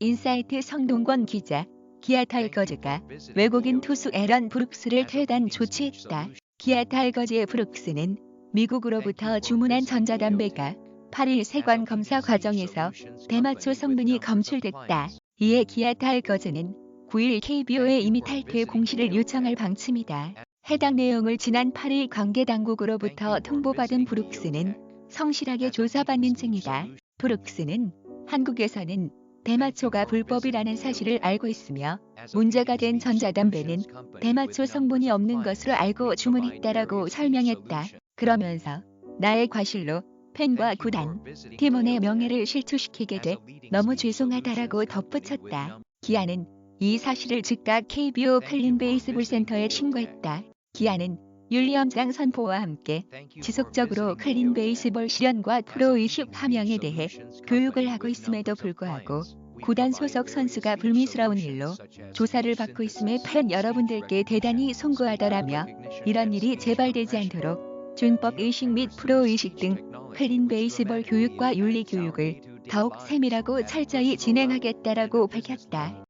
인사이트 성동권 기자, 기아 타이거즈가 외국인 투수 에런 브룩스를 퇴단 조치했다. 기아 타이거즈의 브룩스는 미국으로부터 주문한 전자담배가 8일 세관 검사 과정에서 대마초 성분이 검출됐다. 이에 기아 타이거즈는 9일 KBO에 이미 탈퇴 공시를 요청할 방침이다. 해당 내용을 지난 8일 관계 당국으로부터 통보받은 브룩스는 성실하게 조사받는 중이다. 브룩스는 한국에서는 대마초가 불법이라는 사실을 알고 있으며 문제가 된 전자담배는 대마초 성분이 없는 것으로 알고 주문했다라고 설명했다. 그러면서 나의 과실로 팬과 구단, 팀원의 명예를 실추시키게 돼 너무 죄송하다라고 덧붙였다. 기아는 이 사실을 즉각 KBO 클린 베이스볼 센터에 신고했다. 기아는 윤리엄장 선포와 함께 지속적으로 클린 베이스볼 실현과 프로의식 함양에 대해 교육을 하고 있음에도 불구하고 구단 소속 선수가 불미스러운 일로 조사를 받고 있음에 팬 여러분들께 대단히 송구하더라며 이런 일이 재발되지 않도록 준법 의식 및 프로 의식 등 클린 베이스볼 교육과 윤리 교육을 더욱 세밀하고 철저히 진행하겠다라고 밝혔다.